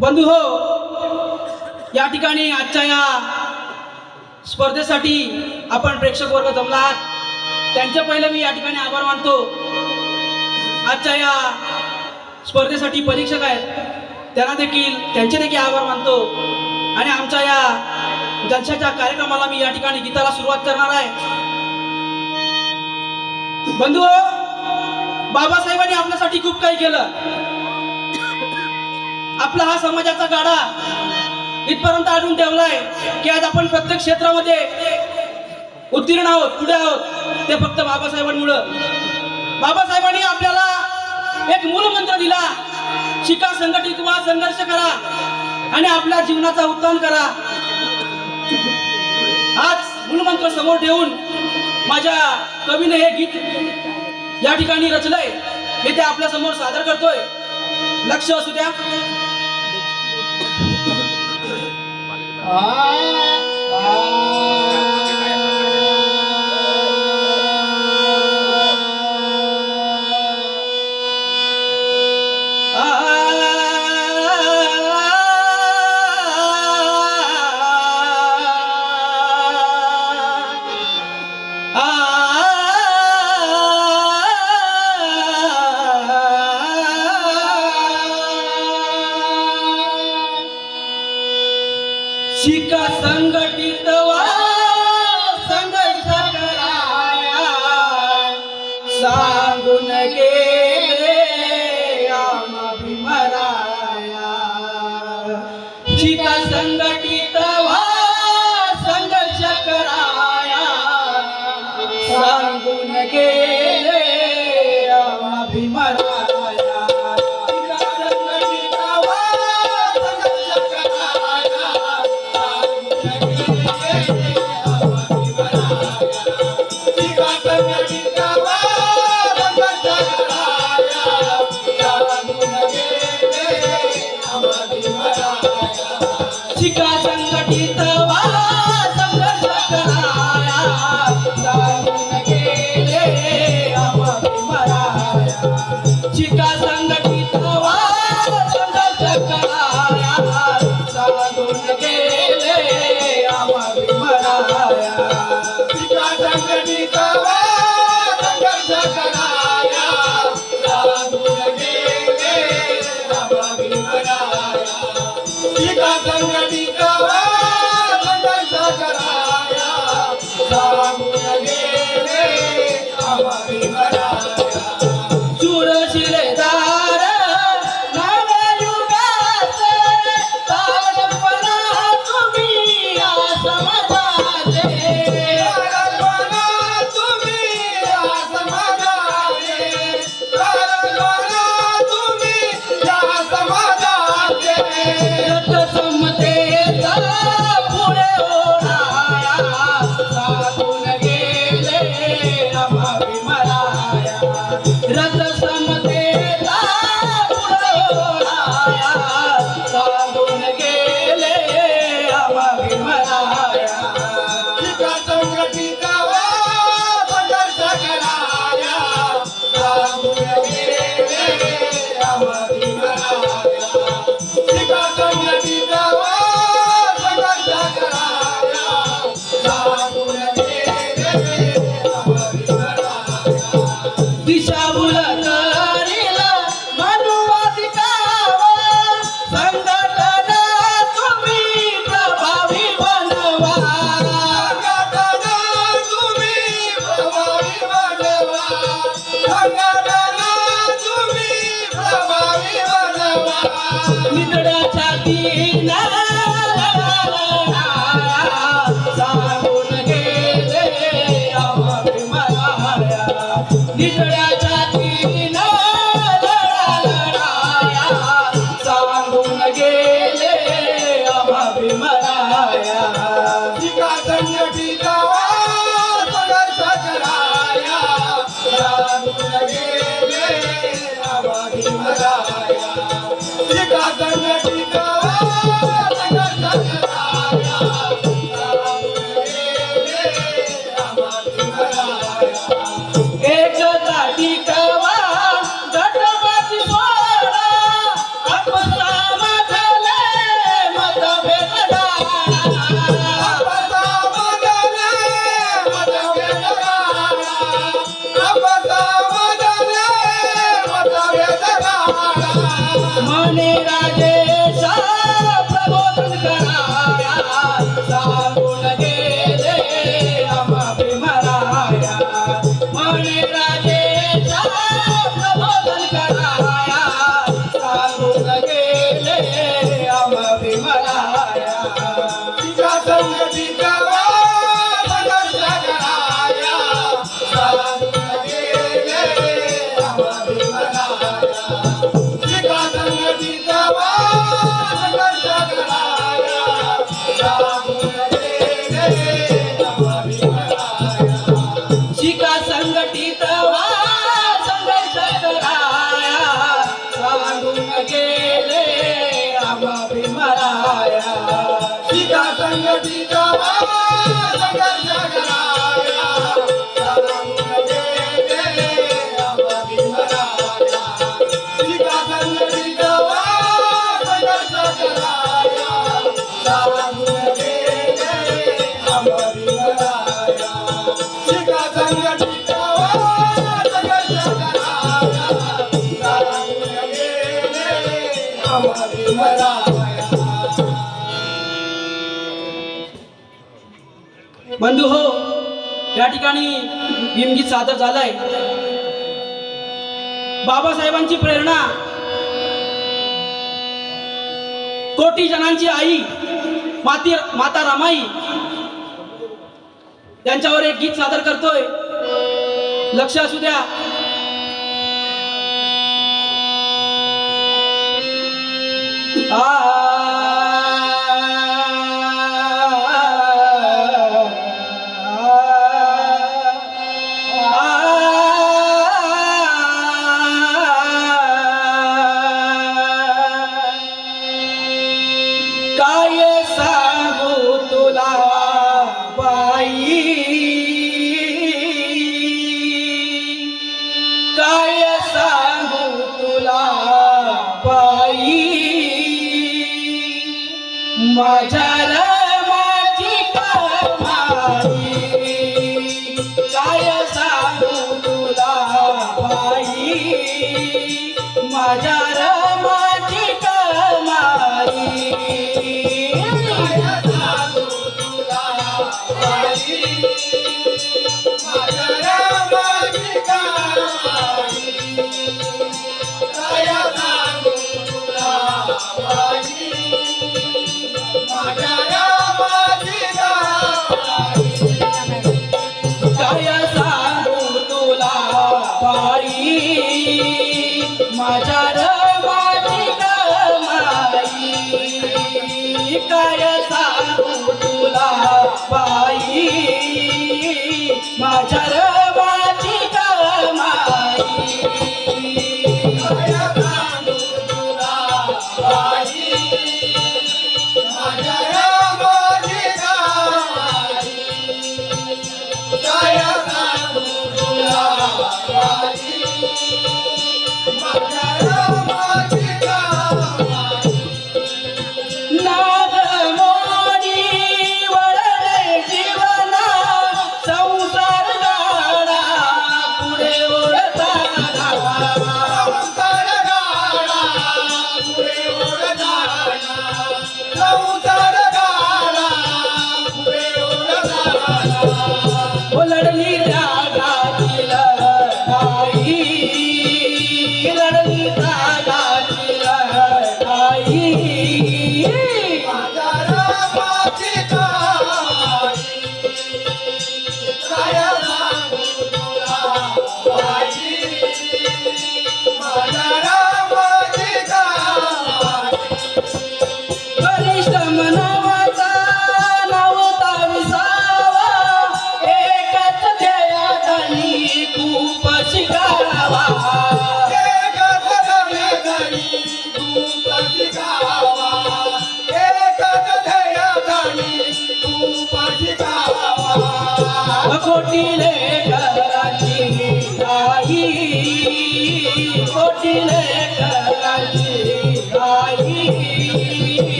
बंधू हो या ठिकाणी आजच्या या स्पर्धेसाठी आपण प्रेक्षक वर्ग जमला आहात त्यांचे पहिले मी या ठिकाणी आभार मानतो. आजच्या या स्पर्धेसाठी परीक्षक आहेत. त्यांना देखील त्यांचे देखील आभार मानतो. आणि आमच्या या जलशाच्या कार्यक्रमाला मी या ठिकाणी गीताला सुरुवात करणार आहे. बंधू बाबासाहेबांनी आपल्यासाठी खूप काही केलं. आपला हा समाजाचा गाडा इथपर्यंत आणून ठेवलाय की आज आपण प्रत्येक क्षेत्रामध्ये उत्तीर्ण आहोत पुढे आहोत ते फक्त बाबासाहेबांमुळं. बाबासाहेबांनी आपल्याला एक मूलमंत्र दिला शिका संघटित व्हा संघर्ष करा आणि आपल्या जीवनाचा उत्थान करा. आज मूलमंत्र समोर ठेवून माझ्या कवीने हे गीत या ठिकाणी रचलंय. हे ते आपल्यासमोर सादर करतोय. लक्ष असू द्या. शिका शिका Bye. बंधू हो या ठिकाणी भीमगीत सादर झालंय. बाबासाहेबांची प्रेरणा कोटी जणांची आई माती माता रामाई त्यांच्यावर एक गीत सादर करतोय. लक्ष असू द्या. Ah. ah রাজা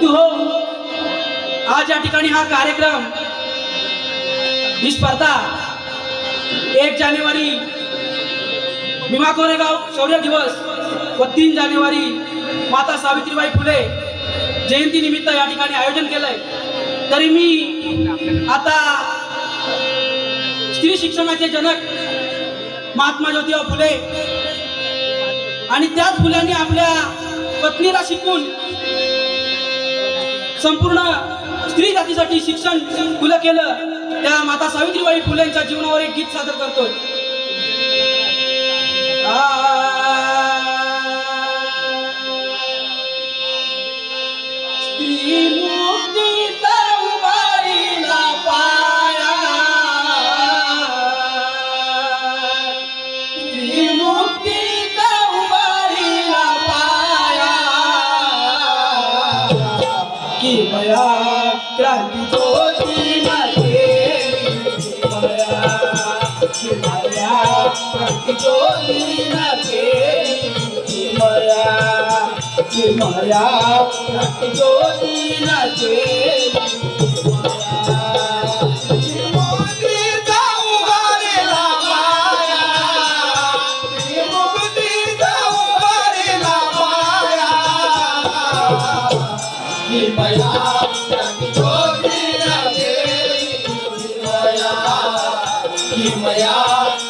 बंधू हो आज या ठिकाणी हा कार्यक्रम ही स्पर्धा एक जानेवारी भीमा कोरेगाव शौर्य दिवस व तीन जानेवारी माता सावित्रीबाई फुले जयंती निमित्त या ठिकाणी आयोजन केलंय. तरी मी आता स्त्री शिक्षणाचे जनक महात्मा ज्योतिबा फुले आणि त्याच फुल्यांनी आपल्या पत्नीला शिकून संपूर्ण स्त्री जातीसाठी शिक्षण खुलं केलं त्या माता सावित्रीबाई फुलेंच्या जीवनावर एक गीत सादर करतो ચોરી નાચે ચિમરા ચિમરા ચોરી નાચે Yeah.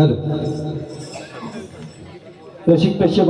हॅलो. रसिक प्रेक्षक